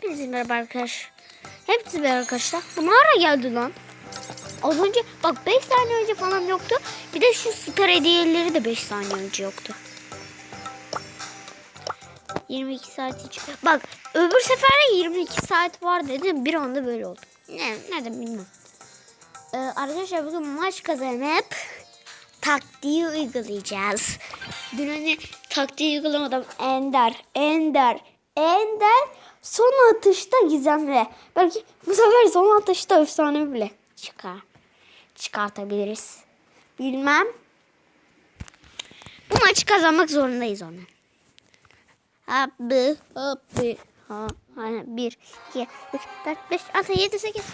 Hepinize merhaba arkadaşlar. Hepinize merhaba arkadaşlar. Bu ne ara geldi lan? Az önce bak 5 saniye önce falan yoktu. Bir de şu star hediyeleri de 5 saniye önce yoktu. 22 saat hiç. Bak öbür sefer de 22 saat var dedim. Bir anda böyle oldu. Ne, neden bilmem. Ee, arkadaşlar bugün maç kazanıp taktiği uygulayacağız. Dün hani taktiği uygulamadım. Ender, Ender, Ender son atışta gizemli. Belki bu sefer son atışta efsane bile çıkar. Çıkartabiliriz. Bilmem. Bu maçı kazanmak zorundayız onu. Abi, abi, ha, bir, iki, üç, dört, beş, altı, yedi, sekiz.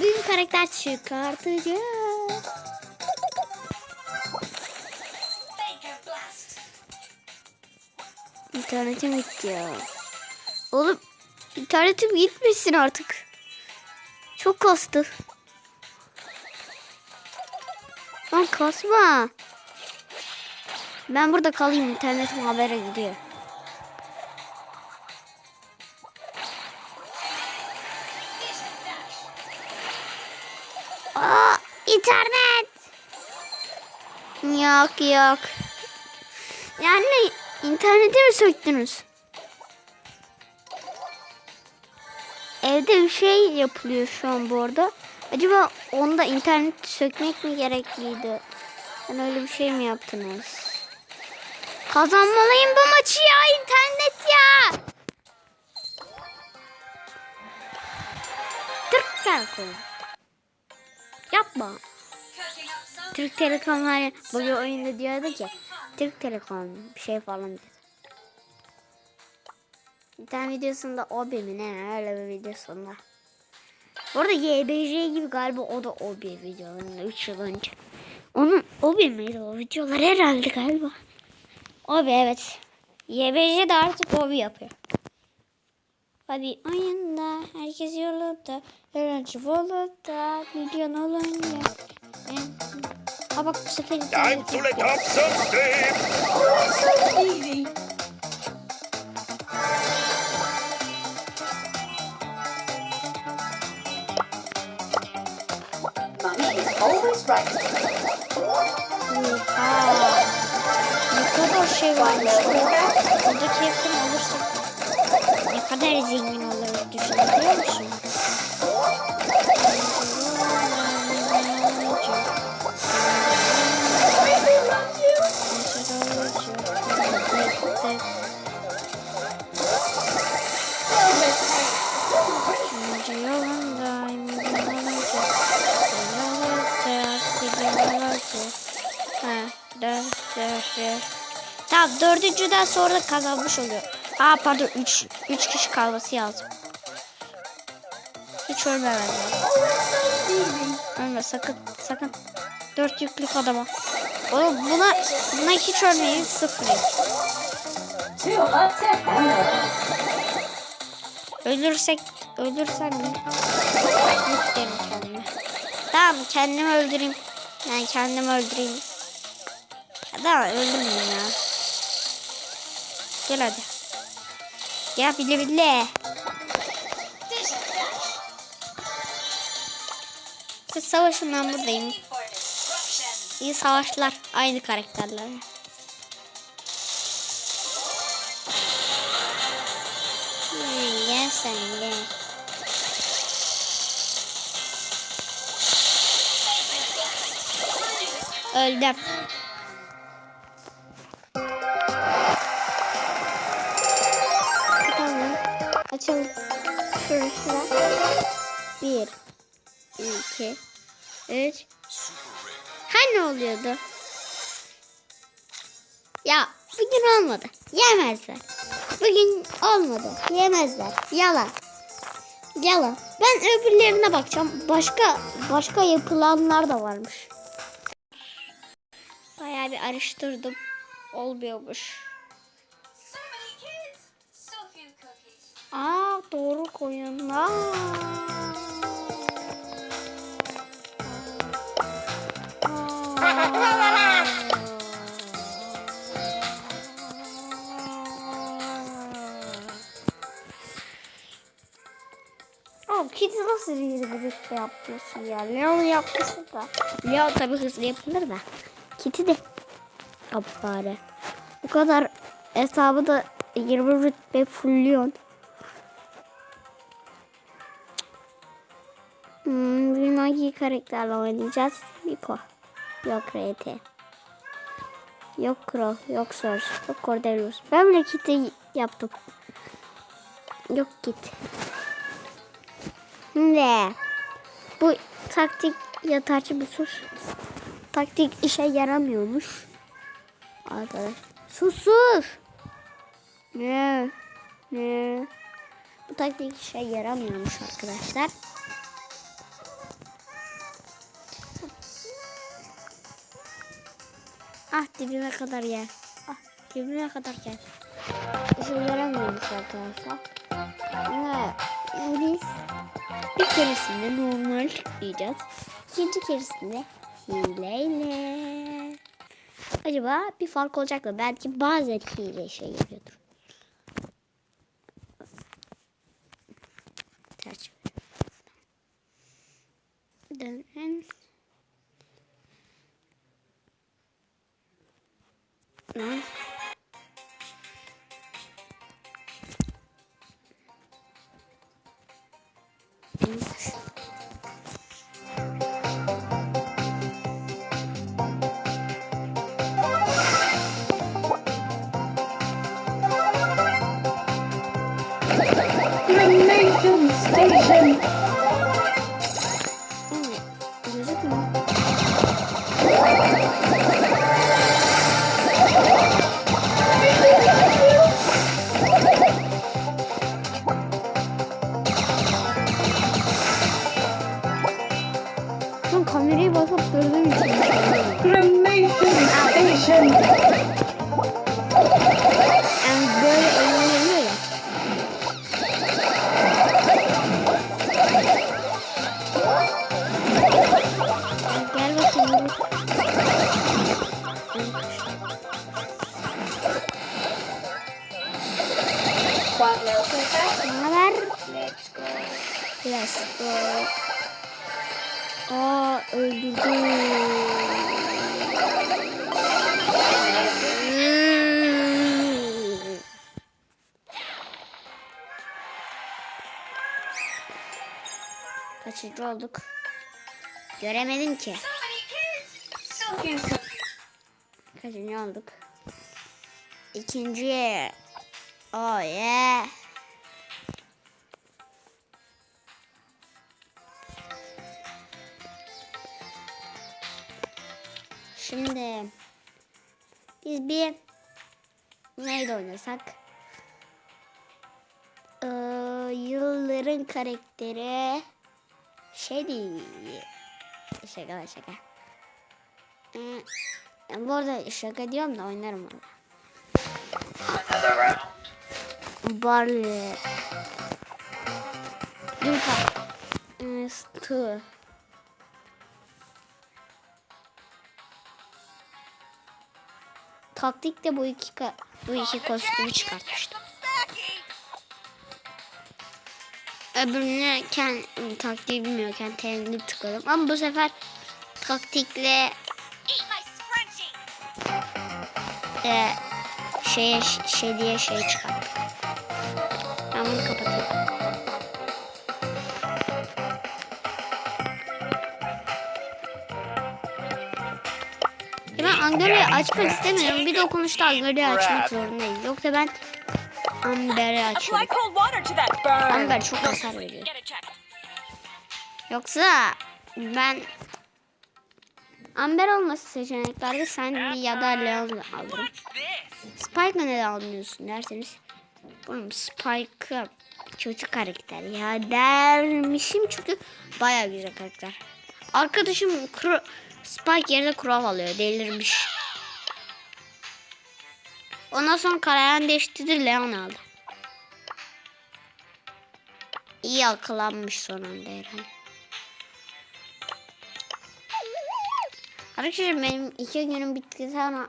Büyük karakter çıkartacağız. İnternetim gitti ya. Oğlum internetim gitmesin artık. Çok kastı. Lan kasma. Ben burada kalayım internetim habere gidiyor. Aa, internet. Yok yok. Yani interneti mi söktünüz? Evde bir şey yapılıyor şu an bu arada. Acaba onda interneti sökmek mi gerekliydi? Ben öyle bir şey mi yaptınız? Kazanmalıyım bu maçı ya internet ya. Türk Telekom. Yapma. Türk Telekom ya bugün oyunda diyordu ki Türk Telekom bir şey falan dedi. Bir tane videosunda o mi ne öyle bir videosunda. Bu arada YBJ gibi galiba o da o bir videolarında 3 yıl önce. Onun o miydi o videolar herhalde galiba. O evet. YBJ de artık o yapıyor. Hadi oyunda herkes yolunda öğrenci volunda milyon olunca. Ha bak bu sefer Time to let off some steam! Mommy is always right. Oha. Ne kadar şey varmış. Buradaki hepsini ne kadar zengin oluruz düşünebiliyor musun? Yolundayım, dört. Tamam dördüncüden sonra kazanmış oluyor. Aa pardon üç, üç kişi kalması lazım. Hiç ölmemen lazım. Ölme sakın sakın. Dört yüklük adama. Oğlum buna, buna hiç ölmeyin sıfır. Ölürsek ölürsem yük derim kendime. Tamam kendimi öldüreyim. Yani kendimi öldüreyim. Tamam öldürmeyeyim ya. Gel hadi. Gel bile bile. Siz savaşın ben buradayım. İyi savaşlar. Aynı karakterler. Gel sen gel. Öldüm. Açalım. Şöyle. Bir. iki, Üç. Hani oluyordu? Ya bugün olmadı. Yemezler. Bugün olmadı. Yemezler. Yalan. Yalan. Ben öbürlerine bakacağım. Başka başka yapılanlar da varmış. Bayağı bir araştırdım. Olmuyormuş. Koyunlar. Oğlum Kitty nasıl bir rütbe yapıyorsun ya? Leon'u yapmışsın da. Leon tabii hızlı yapılır da. Kitty de yap bari. Bu kadar hesabı da 20 rütbe fullliyon. Hangi karakterle oynayacağız? Miko. Yok RT. Yok Crow, yok Source, yok Cordelius. Ben bile Kitty yaptım. Yok Kitty. Şimdi bu taktik yatarcı bir sus. Taktik işe yaramıyormuş. Arkadaş. Sus. Ne? Ne? Bu taktik işe yaramıyormuş arkadaşlar. Ah dibime kadar gel. Ah dibime kadar gel. İşe yaramıyormuş arkadaşlar. Evet. Biz bir keresinde normal diyeceğiz. İkinci keresinde hileyle. Acaba bir fark olacak mı? Belki bazen hile işe yarıyordur. Ters. Dön. Lan. Cremation Station. Gözükmüyor. Kaçıncı olduk? Göremedim ki. Kaçıncı olduk? İkinci. Oh yeah. Şimdi biz bir neydi oynasak? Ee, yılların karakteri şey. Şaka şaka. Ee, bu arada şaka diyorum da oynarım round. Barley. Yumurta. Ee, Stu. Taktikte bu iki bu iki kostümü çıkartmıştım. Öbürüne kendi taktiği bilmiyorken kendi tıkladım. Ama bu sefer taktikle e, şeye şey diye şey çıkarttık. Ben bunu kapatayım. Ben Angara'yı açmak istemiyorum. Bir dokunuşta Angara'yı açmak zorundayım. Yoksa ben Amber'i açıyorum. Amber çok hasar veriyor. Yoksa ben Amber olması seçeneklerde sen ya da Leon alırım. Spike'la neden almıyorsun derseniz. Oğlum Spike'ı çocuk karakter ya dermişim çünkü baya güzel karakter. Arkadaşım Kro- Spike yerine Crow alıyor delirmiş. Ondan sonra karayan değiştirdi Leon aldı. İyi akıllanmış son anda herhalde. Arkadaşlar benim iki günüm bitti sonra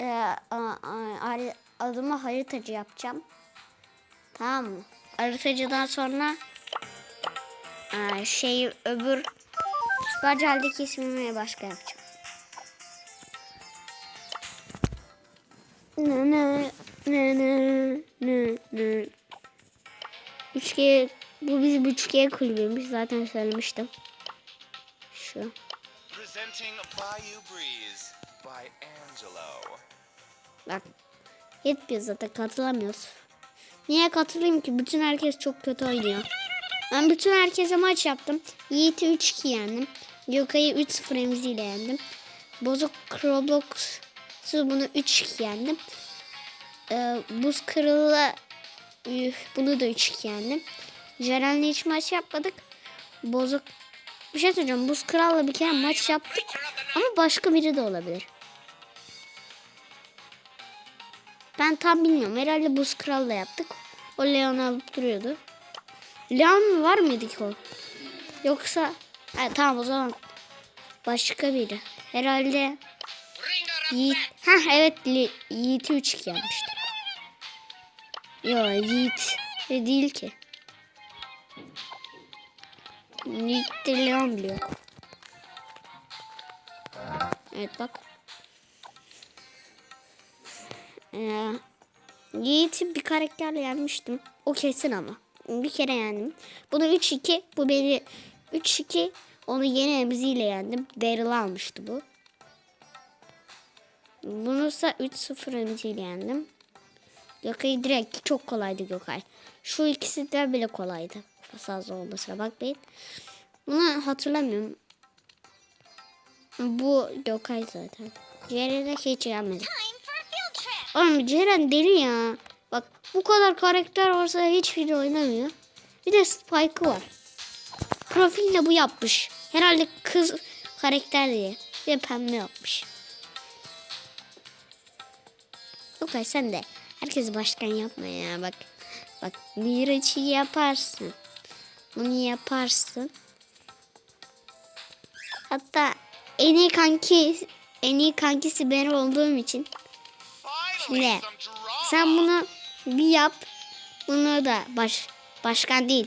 e, a- a- ari- adıma haritacı yapacağım. Tamam mı? Haritacıdan sonra aa, şey öbür Süpercel'deki ismimi başka yapacağım. 3G bu bizim 3G kulübümüz zaten söylemiştim. Şu. Bak. Yetmiyor zaten katılamıyoruz. Niye katılayım ki? Bütün herkes çok kötü oynuyor. Ben bütün herkese maç yaptım. Yiğit'i 3-2 yendim. Gökay'ı 3-0 emziyle yendim. Bozuk Roblox'u bunu 3-2 yendim. Ee, buz kırılı üh, bunu da 3-2 yendim. Ceren'le hiç maç yapmadık. Bozuk bir şey söyleyeceğim. Buz Kral'la bir kere maç yaptık. Ama başka biri de olabilir. Ben tam bilmiyorum. Herhalde Buz Kral'la yaptık. O Leon alıp duruyordu. Leon var mıydı ki o? Yoksa... Ha, tamam o zaman başka biri. Herhalde Yiğit. Ha evet Yiğit'i 3 yapmıştı. Yo Yiğit de değil ki. Yiğit de. Evet bak. Ee, Yiğit'i bir karakterle yenmiştim. O kesin ama. Bir kere yendim. Bunu 3-2. Bu beni 3-2. Onu yeni emziyle yendim. Daryl almıştı bu. Bunu ise 3-0 emziyle yendim. Gökay'ı direkt çok kolaydı Gökay. Şu ikisi de bile kolaydı. Fazla olmasına bakmayın. Bunu hatırlamıyorum. Bu Gökay zaten. Ceren'e hiç yenmedi. Time for a field trip. Oğlum Ceren deli ya. Bak bu kadar karakter varsa hiçbiri oynamıyor. Bir de Spike'ı var. Profilde bu yapmış. Herhalde kız karakter diye. Bir de pembe yapmış. Okay sen de. Herkes başkan yapma ya bak. Bak Miraç'ı yaparsın. Bunu yaparsın. Hatta en iyi kanki en iyi kankisi ben olduğum için Şimdi sen bunu bir yap. Bunu da baş başkan değil.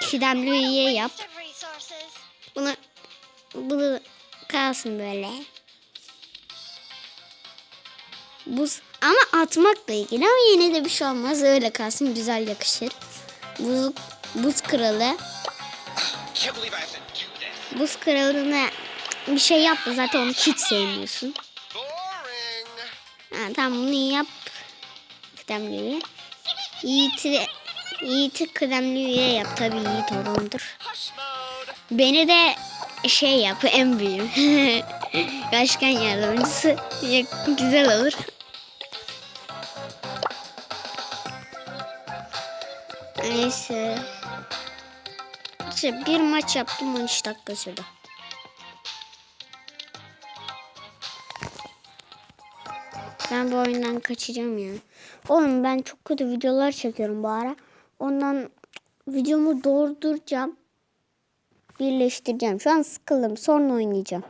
Kidemli üye yap. Bunu bunu kalsın böyle. Buz ama atmakla ilgili ama yine de bir şey olmaz. Öyle kalsın güzel yakışır. Buz, buz kralı. Buz kralına bir şey yapma zaten onu hiç sevmiyorsun. Ha, tamam bunu yap. Kıdemli üye. Yiğit'i Yiğit'i kıdemli üye yap. Tabii Yiğit orandır. Beni de şey yap en büyüğüm. Başkan yardımcısı. Ya, Güzel olur. Neyse. İşte bir maç yaptım 13 dakika sürdü. Ben bu oyundan kaçacağım ya. Oğlum ben çok kötü videolar çekiyorum bu ara. Ondan videomu durduracağım birleştireceğim. Şu an sıkıldım. Sonra oynayacağım.